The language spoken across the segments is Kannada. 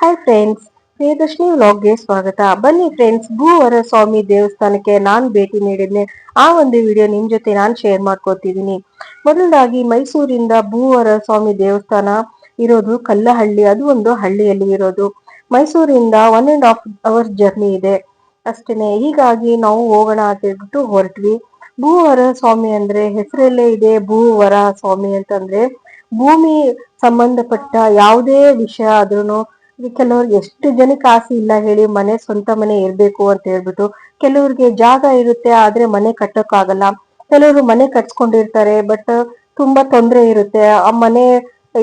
ಹಾಯ್ ಫ್ರೆಂಡ್ಸ್ ಪ್ರಿಯದರ್ಶಿನಿ ವ್ಲಾಗ್ಗೆ ಸ್ವಾಗತ. ಬನ್ನಿ ಫ್ರೆಂಡ್ಸ್ ಭೂವರ ಸ್ವಾಮಿ ದೇವಸ್ಥಾನಕ್ಕೆ ನಾನು ಭೇಟಿ ನೀಡಿದ್ನೆ. ಆ ಒಂದು ವಿಡಿಯೋ ನಿಮ್ಮ ಜೊತೆ ನಾನು ಶೇರ್ ಮಾಡ್ಕೋತಿದ್ದೀನಿ ಮೊದಲದಾಗಿ ಮೈಸೂರಿಂದ ಭೂವರ ಸ್ವಾಮಿ ದೇವಸ್ಥಾನ ಇರೋದು ಕಲ್ಲಹಳ್ಳಿ. ಅದು ಒಂದು ಹಳ್ಳಿಯಲ್ಲಿ ಇರೋದು. ಮೈಸೂರಿಂದ one and half hour journey ಇದೆ. ಅಷ್ಟೇನೆ. ಹೀಗಾಗಿ ನಾವು ಹೋಗೋಣ ಅಂತ ಹೇಳ್ಬಿಟ್ಟು ಹೊರಟ್ವಿ. ಭೂವರ ಸ್ವಾಮಿ ಅಂದ್ರೆ ಹೆಸರಲ್ಲೇ ಇದೆ ಭೂವರ ಸ್ವಾಮಿ ಅಂತಂದ್ರೆ ಭೂಮಿ ಸಂಬಂಧಪಟ್ಟ ಯಾವುದೇ ವಿಷಯ ಆದ್ರೂ ಕೆಲವ್ರಿಗೆ ಎಷ್ಟು ಜನಕ್ಕೆ ಆಸೆ ಇಲ್ಲ ಹೇಳಿ ಮನೆ ಸ್ವಂತ ಮನೆ ಇರ್ಬೇಕು ಅಂತ ಹೇಳ್ಬಿಟ್ಟು ಕೆಲವ್ರಿಗೆ ಜಾಗ ಇರುತ್ತೆ ಆದ್ರೆ ಮನೆ ಕಟ್ಟೋಕ್ಕಾಗಲ್ಲ. ಕೆಲವರು ಮನೆ ಕಟ್ಸ್ಕೊಂಡಿರ್ತಾರೆ ಬಟ್ ತುಂಬಾ ತೊಂದರೆ ಇರುತ್ತೆ. ಆ ಮನೆ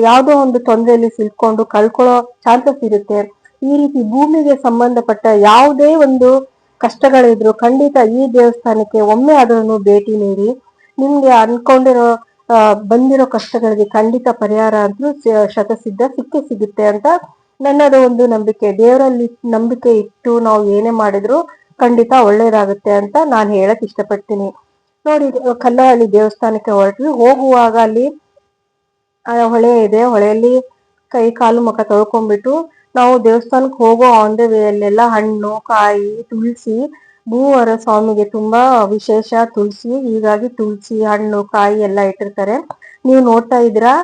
ಯಾವ್ದೋ ಒಂದು ತೊಂದರೆಯಲ್ಲಿ ಸಿಲ್ಕೊಂಡು ಕಳ್ಕೊಳ್ಳೋ ಚಾನ್ಸಸ್ ಇರುತ್ತೆ. ಈ ರೀತಿ ಭೂಮಿಗೆ ಸಂಬಂಧಪಟ್ಟ ಯಾವುದೇ ಒಂದು ಕಷ್ಟಗಳಿದ್ರು ಖಂಡಿತ ಈ ದೇವಸ್ಥಾನಕ್ಕೆ ಒಮ್ಮೆ ಅದನ್ನು ಭೇಟಿ ನೀಡಿ. ನಿಮ್ಗೆ ಅನ್ಕೊಂಡಿರೋ ಬಂದಿರೋ ಕಷ್ಟಗಳಿಗೆ ಖಂಡಿತ ಪರಿಹಾರ ಅಂತೂ ಶತಸಿದ್ಧ ಸಿಕ್ಕೇ ಸಿಗುತ್ತೆ ಅಂತ ನನ್ನದು ಒಂದು ನಂಬಿಕೆ, ದೇವರಲ್ಲಿ ನಂಬಿಕೆ ಇಟ್ಟು ನಾವು ಏನೇ ಮಾಡಿದ್ರು ಖಂಡಿತ ಒಳ್ಳೇದಾಗುತ್ತೆ ಅಂತ ನಾನು ಹೇಳಕ್ ಇಷ್ಟಪಡ್ತೀನಿ. ನೋಡಿ, ಕಲ್ಲಹಳ್ಳಿ ದೇವಸ್ಥಾನಕ್ಕೆ ಹೊರಟ್ವಿ. ಹೋಗುವಾಗ ಅಲ್ಲಿ ಹೊಳೆ ಇದೆ. ಹೊಳೆಯಲ್ಲಿ ಕೈ ಕಾಲು ಮುಖ ತೊಳ್ಕೊಂಡ್ಬಿಟ್ಟು ನಾವು ದೇವಸ್ಥಾನಕ್ಕೆ ಹೋಗೋ ಆನ್ ದ ವೇ ಅಲ್ಲೆಲ್ಲ ಹಣ್ಣು, ಕಾಯಿ, ತುಳಸಿ, ಭೂವರ ಸ್ವಾಮಿಗೆ ತುಂಬಾ ವಿಶೇಷ ತುಳಸಿ. ಹೀಗಾಗಿ ತುಳಸಿ, ಹಣ್ಣು, ಕಾಯಿ ಎಲ್ಲ ಇಟ್ಟಿರ್ತಾರೆ. ನೀವು ನೋಡ್ತಾ ಇದ್ದೀರಾ?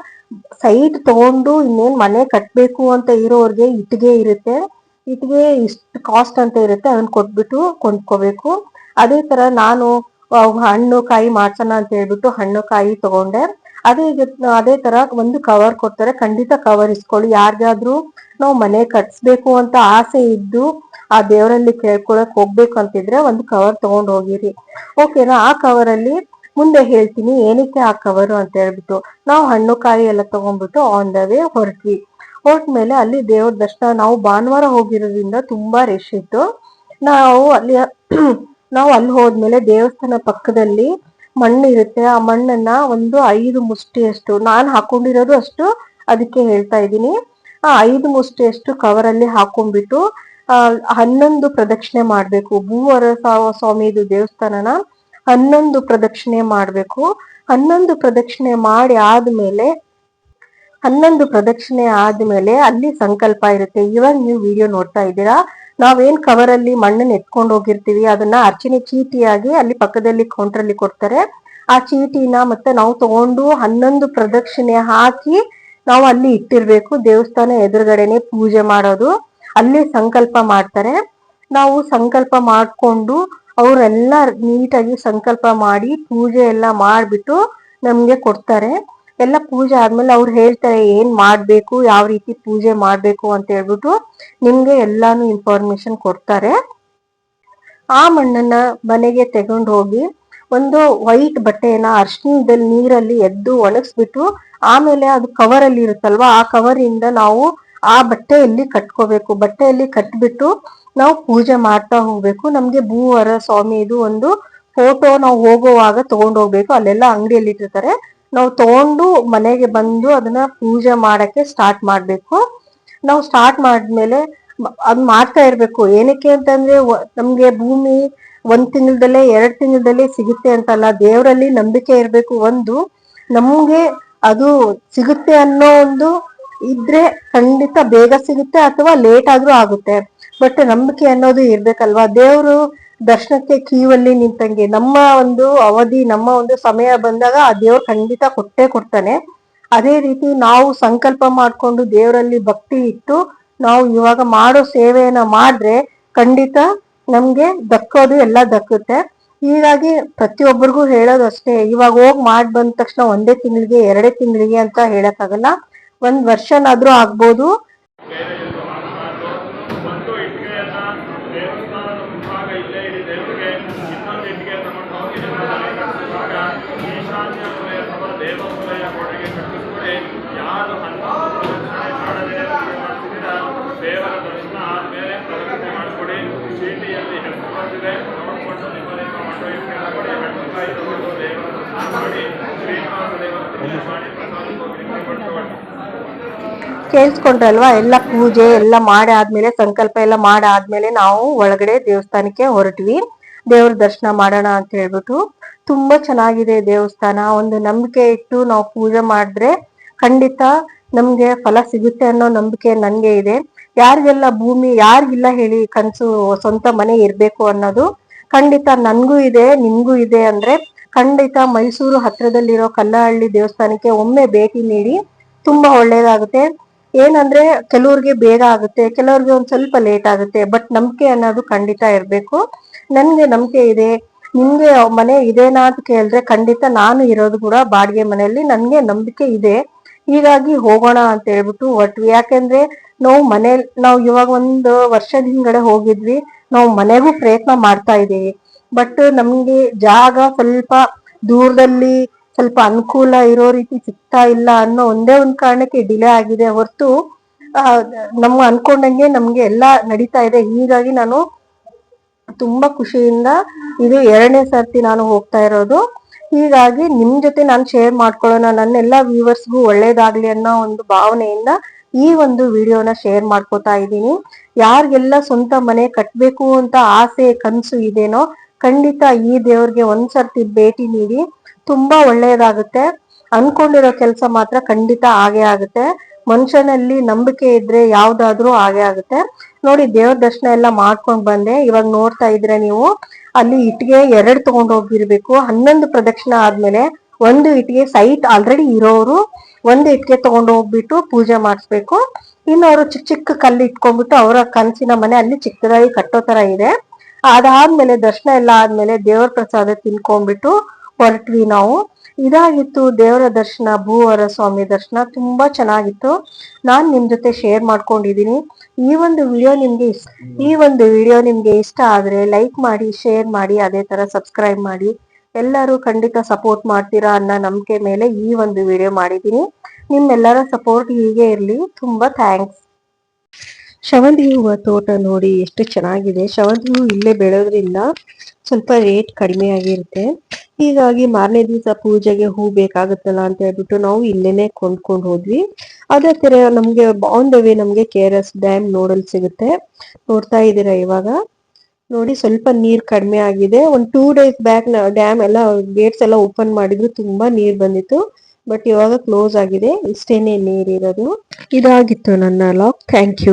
ಸೈಟ್ ತಗೊಂಡು ಇನ್ನೇನ್ ಮನೆ ಕಟ್ಬೇಕು ಅಂತ ಇರೋರ್ಗೆ ಇಟ್ಟಿಗೆ ಇರುತ್ತೆ. ಇಟ್ಟಿಗೆ ಇಷ್ಟು ಕಾಸ್ಟ್ ಅಂತ ಇರುತ್ತೆ ಅದನ್ನ ಕೊಟ್ಬಿಟ್ಟು ಕೊಂಡ್ಕೋಬೇಕು. ಅದೇ ತರ ನಾನು ಹಣ್ಣು ಕಾಯಿ ಮಾಡ್ಸೋಣ ಅಂತ ಹೇಳ್ಬಿಟ್ಟು ಹಣ್ಣು ಕಾಯಿ ತಗೊಂಡೆ. ಅದೇ ಅದೇ ತರ ಒಂದು ಕವರ್ ಕೊಡ್ತಾರೆ. ಖಂಡಿತ ಕವರ್ ಇಸ್ಕೊಳ್ಳಿ. ಯಾರಿಗಾದ್ರೂ ನಾವು ಮನೆ ಕಟ್ಸ್ಬೇಕು ಅಂತ ಆಸೆ ಇದ್ದು ಆ ದೇವರಲ್ಲಿ ಕೇಳ್ಕೊಳಕ್ ಹೋಗ್ಬೇಕು ಅಂತಿದ್ರೆ ಒಂದು ಕವರ್ ತಗೊಂಡು ಹೋಗಿರಿ. ಓಕೆನಾ ಆ ಕವರ್ ಅಲ್ಲಿ ಮುಂದೆ ಹೇಳ್ತೀನಿ, ಏನಕ್ಕೆ ಆ ಕವರು ಅಂತ ಹೇಳ್ಬಿಟ್ಟು. ನಾವು ಹಣ್ಣು, ಕಾಯಿ ಎಲ್ಲ ತಗೊಂಡ್ಬಿಟ್ಟು ಆನ್ ದ ವೇ ಹೊರಟ್ವಿ. ಹೊರಟ್ಮೇಲೆ ಅಲ್ಲಿ ದೇವ್ರ ದರ್ಶನ, ನಾವು ಭಾನುವಾರ ಹೋಗಿರೋದ್ರಿಂದ ತುಂಬಾ ರಶ್ ಇತ್ತು. ನಾವು ಅಲ್ಲಿ ನಾವು ಅಲ್ಲಿ ಹೋದ್ಮೇಲೆ ದೇವಸ್ಥಾನ ಪಕ್ಕದಲ್ಲಿ ಮಣ್ಣು ಇರುತ್ತೆ. ಆ ಮಣ್ಣನ್ನ ಒಂದು ಐದು ಮುಷ್ಟಿಯಷ್ಟು, ನಾನು ಹಾಕೊಂಡಿರೋದು ಅಷ್ಟು ಅದಕ್ಕೆ ಹೇಳ್ತಾ ಇದ್ದೀನಿ. ಆ ಐದು ಮುಷ್ಟಿಯಷ್ಟು ಕವರಲ್ಲಿ ಹಾಕೊಂಡ್ಬಿಟ್ಟು ಹನ್ನೊಂದು ಪ್ರದಕ್ಷಿಣೆ ಮಾಡ್ಬೇಕು. ಭೂವರ ಸ್ವಾಮಿದು ದೇವಸ್ಥಾನನ. ಹನ್ನೊಂದು ಪ್ರದಕ್ಷಿಣೆ ಮಾಡ್ಬೇಕು. ಹನ್ನೊಂದು ಪ್ರದಕ್ಷಿಣೆ ಮಾಡಿ ಆದ್ಮೇಲೆ, ಹನ್ನೊಂದು ಪ್ರದಕ್ಷಿಣೆ ಆದ್ಮೇಲೆ ಅಲ್ಲಿ ಸಂಕಲ್ಪ ಇರುತ್ತೆ. ಇವಾಗ ನೀವು ವಿಡಿಯೋ ನೋಡ್ತಾ ಇದ್ದೀರಾ? ನಾವೇನ್ ಕವರ್ ಅಲ್ಲಿ ಮಣ್ಣನ್ನ ಎತ್ಕೊಂಡು ಹೋಗಿರ್ತೀವಿ, ಅದನ್ನ ಅರ್ಚನೆ ಚೀಟಿಯಾಗಿ ಅಲ್ಲಿ ಪಕ್ಕದಲ್ಲಿ ಕೌಂಟರ್ ಅಲ್ಲಿ ಕೊಡ್ತಾರೆ. ಆ ಚೀಟಿನ ಮತ್ತೆ ನಾವು ತಗೊಂಡು ಹನ್ನೊಂದು ಪ್ರದಕ್ಷಿಣೆ ಹಾಕಿ ನಾವು ಅಲ್ಲಿ ಇಟ್ಟಿರ್ಬೇಕು. ದೇವಸ್ಥಾನ ಎದುರುಗಡೆನೆ ಪೂಜೆ ಮಾಡೋದು. ಅಲ್ಲಿ ಸಂಕಲ್ಪ ಮಾಡ್ತಾರೆ. ನಾವು ಸಂಕಲ್ಪ ಮಾಡ್ಕೊಂಡು ಅವರೆಲ್ಲ ನೀಟಾಗಿ ಸಂಕಲ್ಪ ಮಾಡಿ ಪೂಜೆ ಎಲ್ಲ ಮಾಡಿಬಿಟ್ಟು ನಮ್ಗೆ ಕೊಡ್ತಾರೆ. ಎಲ್ಲ ಪೂಜೆ ಆದ್ಮೇಲೆ ಅವ್ರು ಹೇಳ್ತಾರೆ, ಏನ್ ಮಾಡ್ಬೇಕು, ಯಾವ ರೀತಿ ಪೂಜೆ ಮಾಡ್ಬೇಕು ಅಂತ ಹೇಳ್ಬಿಟ್ಟು ನಿಮ್ಗೆ ಎಲ್ಲಾನು ಇನ್ಫಾರ್ಮೇಶನ್ ಕೊಡ್ತಾರೆ. ಆ ಮಣ್ಣನ್ನ ಮನೆಗೆ ತಗೊಂಡು ಹೋಗಿ ಒಂದು ವೈಟ್ ಬಟ್ಟೆಯನ್ನ ಅರ್ಶಿನದಲ್ಲಿ ನೀರಲ್ಲಿ ಎದ್ದು ಒಣಗಿಸ್ಬಿಟ್ಟು ಆಮೇಲೆ ಅದು ಕವರ್ ಅಲ್ಲಿ ಇರುತ್ತಲ್ವಾ, ಆ ಕವರ್ ಇಂದ ನಾವು ಆ ಬಟ್ಟೆಯಲ್ಲಿ ಕಟ್ಕೋಬೇಕು. ಬಟ್ಟೆಯಲ್ಲಿ ಕಟ್ಬಿಟ್ಟು ನಾವು ಪೂಜೆ ಮಾಡ್ತಾ ಹೋಗ್ಬೇಕು. ನಮ್ಗೆ ಭೂವರ ಸ್ವಾಮಿದು ಒಂದು ಫೋಟೋ ನಾವು ಹೋಗುವಾಗ ತಗೊಂಡು ಹೋಗ್ಬೇಕು. ಅಲ್ಲೆಲ್ಲ ಅಂಗಡಿಯಲ್ಲಿ ಇಟ್ಟಿರ್ತಾರೆ. ನಾವು ತಗೊಂಡು ಮನೆಗೆ ಬಂದು ಅದನ್ನ ಪೂಜೆ ಮಾಡಕ್ಕೆ ಸ್ಟಾರ್ಟ್ ಮಾಡ್ಬೇಕು. ನಾವು ಸ್ಟಾರ್ಟ್ ಮಾಡಿದ್ಮೇಲೆ ಅದ್ ಮಾಡ್ತಾ ಇರ್ಬೇಕು. ಏನಕ್ಕೆ ಅಂತಂದ್ರೆ ನಮ್ಗೆ ಭೂಮಿ ಒಂದ್ ತಿಂಗಳದಲ್ಲೇ, ಎರಡ್ ತಿಂಗಳದಲ್ಲೇ ಸಿಗುತ್ತೆ ಅಂತಲ್ಲ. ದೇವರಲ್ಲಿ ನಂಬಿಕೆ ಇರ್ಬೇಕು ಒಂದು. ನಮ್ಗೆ ಅದು ಸಿಗುತ್ತೆ ಅನ್ನೋ ಒಂದು ಇದ್ರೆ ಖಂಡಿತ ಬೇಗ ಸಿಗುತ್ತೆ ಅಥವಾ ಲೇಟ್ ಆದ್ರೂ ಆಗುತ್ತೆ. ಬಟ್ ನಂಬಿಕೆ ಅನ್ನೋದು ಇರ್ಬೇಕಲ್ವಾ? ದೇವರು ದರ್ಶನಕ್ಕೆ ಕೀವಲ್ಲಿ ನಿಂತಂಗೆ. ನಮ್ಮ ಒಂದು ಅವಧಿ, ನಮ್ಮ ಒಂದು ಸಮಯ ಬಂದಾಗ ಆ ದೇವ್ರು ಖಂಡಿತ ಕೊಟ್ಟೇ ಕೊಡ್ತಾನೆ. ಅದೇ ರೀತಿ ನಾವು ಸಂಕಲ್ಪ ಮಾಡ್ಕೊಂಡು ದೇವರಲ್ಲಿ ಭಕ್ತಿ ಇಟ್ಟು ನಾವು ಇವಾಗ ಮಾಡೋ ಸೇವೆಯನ್ನ ಮಾಡಿದ್ರೆ ಖಂಡಿತ ನಮ್ಗೆ ದಕ್ಕೋದು ಎಲ್ಲ ದಕ್ಕುತ್ತೆ. ಹೀಗಾಗಿ ಪ್ರತಿಯೊಬ್ಬರಿಗೂ ಹೇಳೋದು ಅಷ್ಟೇ ಇವಾಗ ಹೋಗಿ ಮಾಡಿ ಬಂದ ತಕ್ಷಣ ಒಂದೇ ತಿಂಗಳಿಗೆ, ಎರಡೇ ತಿಂಗಳಿಗೆ ಅಂತ ಹೇಳಕ್ಕಾಗಲ್ಲ. ಒಂದ್ ವರ್ಷನಾದ್ರೂ ಆಗ್ಬೋದು ಕೇಳಿಸ್ಕೊಂಡ್ರಲ್ವಾ? ಎಲ್ಲ ಪೂಜೆ, ಎಲ್ಲ ಮಾಡಿ ಆದ್ಮೇಲೆ ಸಂಕಲ್ಪ ಎಲ್ಲ ಮಾಡಾದ್ಮೇಲೆ ನಾವು ಒಳಗಡೆ ದೇವಸ್ಥಾನಕ್ಕೆ ಹೊರಟ್ವಿ. ದೇವ್ರ ದರ್ಶನ ಮಾಡೋಣ ಅಂತ ಹೇಳ್ಬಿಟ್ಟು. ತುಂಬಾ ಚೆನ್ನಾಗಿದೆ ದೇವಸ್ಥಾನ. ಒಂದು ನಂಬಿಕೆ ಇಟ್ಟು ನಾವು ಪೂಜೆ ಮಾಡಿದ್ರೆ ಖಂಡಿತ ನಮ್ಗೆ ಫಲ ಸಿಗುತ್ತೆ ಅನ್ನೋ ನಂಬಿಕೆ ನನ್ಗೆ ಇದೆ. ಯಾರಿಗೆಲ್ಲ ಭೂಮಿ, ಯಾರಿಗಿಲ್ಲ ಹೇಳಿ ಕನಸು, ಸ್ವಂತ ಮನೆ ಇರ್ಬೇಕು ಅನ್ನೋದು ಖಂಡಿತ ನನ್ಗೂ ಇದೆ, ನಿಮ್ಗೂ ಇದೆ ಅಂದ್ರೆ ಖಂಡಿತ ಮೈಸೂರು ಹತ್ರದಲ್ಲಿರೋ ಕಲ್ಲಹಳ್ಳಿ ದೇವಸ್ಥಾನಕ್ಕೆ ಒಮ್ಮೆ ಭೇಟಿ ನೀಡಿ ತುಂಬಾ ಒಳ್ಳೇದಾಗುತ್ತೆ. ಏನಂದ್ರೆ ಕೆಲವ್ರಿಗೆ ಬೇಗ ಆಗುತ್ತೆ, ಕೆಲವ್ರಿಗೆ ಒಂದ್ ಸ್ವಲ್ಪ ಲೇಟ್ ಆಗುತ್ತೆ ಬಟ್ ನಂಬಿಕೆ ಅನ್ನೋದು ಖಂಡಿತ ಇರ್ಬೇಕು. ನನ್ಗೆ ನಂಬಿಕೆ ಇದೆ, ನಿಮ್ಗೆ ಮನೆ ಇದೇನಾ ಅಂತ ಕೇಳಿದ್ರೆ ಖಂಡಿತ ನಾನು ಇರೋದು ಕೂಡ ಬಾಡಿಗೆ ಮನೆಯಲ್ಲಿ, ನನ್ಗೆ ನಂಬಿಕೆ ಇದೆ. ಹೀಗಾಗಿ ಹೋಗೋಣ ಅಂತ ಹೇಳ್ಬಿಟ್ಟು ಹೊಟ್ವಿ ಯಾಕೆಂದ್ರೆ ನಾವು ಮನೆ, ನಾವು ಇವಾಗ ಒಂದು ವರ್ಷದ ಹಿಂಗಡೆ ಹೋಗಿದ್ವಿ, ನಾವು ಮನೆಗೂ ಪ್ರಯತ್ನ ಮಾಡ್ತಾ ಇದ್ದೀವಿ. ಬಟ್ ನಮ್ಗೆ ಜಾಗ ಸ್ವಲ್ಪ ದೂರದಲ್ಲಿ ಸ್ವಲ್ಪ ಅನುಕೂಲ ಇರೋ ರೀತಿ ಸಿಗ್ತಾ ಇಲ್ಲ ಅನ್ನೋ ಒಂದೇ ಒಂದ್ ಕಾರಣಕ್ಕೆ ಡಿಲೇ ಆಗಿದೆ. ಹೊರತು ನಮ್ಮ ಅನ್ಕೊಂಡಂಗೆ ನಮ್ಗೆ ಎಲ್ಲ ನಡೀತಾ ಇದೆ. ಹೀಗಾಗಿ ನಾನು ತುಂಬಾ ಖುಷಿಯಿಂದ ಇದು ಎರಡನೇ ಸರ್ತಿ ನಾನು ಹೋಗ್ತಾ ಇರೋದು. ಹೀಗಾಗಿ ನಿಮ್ ಜೊತೆ ನಾನು ಶೇರ್ ಮಾಡ್ಕೊಳ್ಳೋಣ. ನನ್ನೆಲ್ಲಾ ವ್ಯೂವರ್ಸ್ಗೂ ಒಳ್ಳೇದಾಗ್ಲಿ ಅನ್ನೋ ಒಂದು ಭಾವನೆಯಿಂದ ಈ ಒಂದು ವಿಡಿಯೋನ ಶೇರ್ ಮಾಡ್ಕೋತಾ ಇದ್ದೀನಿ. ಯಾರಿಗೆಲ್ಲ ಸ್ವಂತ ಮನೆ ಕಟ್ಬೇಕು ಅಂತ ಆಸೆ, ಕನ್ಸು ಇದೇನೋ ಖಂಡಿತ ಈ ದೇವ್ರಿಗೆ ಒಂದ್ಸರ್ತಿ ಭೇಟಿ ನೀಡಿ. ತುಂಬಾ ಒಳ್ಳೆಯದಾಗುತ್ತೆ ಅನ್ಕೊಂಡಿರೋ ಕೆಲಸ ಮಾತ್ರ ಖಂಡಿತ ಆಗೇ ಆಗುತ್ತೆ. ಮನುಷ್ಯನಲ್ಲಿ ನಂಬಿಕೆ ಇದ್ರೆ ಯಾವ್ದಾದ್ರೂ ಹಾಗೆ ಆಗುತ್ತೆ. ನೋಡಿ, ದೇವ್ರ ದರ್ಶನ ಎಲ್ಲ ಮಾಡ್ಕೊಂಡ್ ಬಂದೆ. ಇವಾಗ ನೋಡ್ತಾ ಇದ್ರೆ ನೀವು, ಅಲ್ಲಿ ಇಟ್ಗೆ ಎರಡ್ ತಗೊಂಡ್ ಹೋಗಿರ್ಬೇಕು. ಹನ್ನೊಂದು ಪ್ರದಕ್ಷಿಣ ಆದ್ಮೇಲೆ ಒಂದು ಇಟ್ಗೆ ಸೈಟ್ ಆಲ್ರೆಡಿ ಇರೋರು ಒಂದು ಇಟ್ಗೆ ತಗೊಂಡು ಹೋಗ್ಬಿಟ್ಟು ಪೂಜೆ ಮಾಡಿಸ್ಬೇಕು. ಇನ್ನವರು ಚಿಕ್ಕ ಚಿಕ್ಕ ಕಲ್ಲು ಇಟ್ಕೊಂಡ್ಬಿಟ್ಟು ಅವರ ಕನಸಿನ ಮನೆ ಅಲ್ಲಿ ಚಿಕ್ಕದಾಗಿ ಕಟ್ಟೋ ತರ ಇದೆ. ಅದಾದ್ಮೇಲೆ ದರ್ಶನ ಎಲ್ಲ ಆದ್ಮೇಲೆ ದೇವ್ರ ಪ್ರಸಾದ ತಿನ್ಕೊಂಡ್ಬಿಟ್ಟು ಹೊರಟ್ವಿ ನಾವು. ಇದಾಗಿತ್ತು ದೇವರ ದರ್ಶನ, ಭೂವರ ಸ್ವಾಮಿ ದರ್ಶನ ತುಂಬಾ ಚೆನ್ನಾಗಿತ್ತು. ನಾನ್ ನಿಮ್ ಜೊತೆ ಶೇರ್ ಮಾಡ್ಕೊಂಡಿದೀನಿ. ಈ ಒಂದು ವಿಡಿಯೋ ನಿಮ್ಗೆ ಈ ಒಂದು ವಿಡಿಯೋ ನಿಮ್ಗೆ ಇಷ್ಟ ಆದ್ರೆ ಲೈಕ್ ಮಾಡಿ ಶೇರ್ ಮಾಡಿ, ಅದೇ ತರ ಸಬ್ಸ್ಕ್ರೈಬ್ ಮಾಡಿ. ಎಲ್ಲರೂ ಖಂಡಿತ ಸಪೋರ್ಟ್ ಮಾಡ್ತೀರಾ ಅನ್ನೋ ನಂಬಿಕೆ ಮೇಲೆ ಈ ಒಂದು ವಿಡಿಯೋ ಮಾಡಿದೀನಿ. ನಿಮ್ಮೆಲ್ಲರ ಸಪೋರ್ಟ್ ಹೀಗೆ ಇರ್ಲಿ. ತುಂಬಾ ಥ್ಯಾಂಕ್ಸ್ ಶವಂತಿಗೆ ಹೂವ ತೋಟ ನೋಡಿ ಎಷ್ಟು ಚೆನ್ನಾಗಿದೆ. ಶವಂತಿ ಹೂವು ಇಲ್ಲೇ ಬೆಳೆಯೋದ್ರಿಂದ ಸ್ವಲ್ಪ ರೇಟ್ ಕಡಿಮೆ ಆಗಿರುತ್ತೆ. ಹೀಗಾಗಿ ಮಾರನೇ ದಿವಸ ಪೂಜೆಗೆ ಹೂ ಬೇಕಾಗುತ್ತಲ್ಲ ಅಂತ ಹೇಳ್ಬಿಟ್ಟು ನಾವು ಇಲ್ಲೇನೆ ಕೊಂಡ್ಕೊಂಡು ಹೋದ್ವಿ. ಅದೇ ತರ ನಮ್ಗೆ ಆನ್ ದ ವೇ ನಮ್ಗೆ ಕೆ ಆರ್ ಎಸ್ ಡ್ಯಾಮ್ ನೋಡಲ್ ಸಿಗುತ್ತೆ. ನೋಡ್ತಾ ಇದ್ದೀರಾ ಇವಾಗ? ನೋಡಿ ಸ್ವಲ್ಪ ನೀರ್ ಕಡಿಮೆ ಆಗಿದೆ. ಒಂದ್ ಟೂ ಡೇಸ್ ಬ್ಯಾಕ್ ಡ್ಯಾಮ್ ಎಲ್ಲ ಗೇಟ್ಸ್ ಎಲ್ಲ ಓಪನ್ ಮಾಡಿದ್ರು ತುಂಬಾ ನೀರ್ ಬಂದಿತ್ತು. ಬಟ್ ಇವಾಗ ಕ್ಲೋಸ್ ಆಗಿದೆ. ಇಷ್ಟೇನೆ ನೀರಿರೋದು ಇದಾಗಿತ್ತು ನನ್ನ ಲಾಕ್ ಥ್ಯಾಂಕ್ ಯು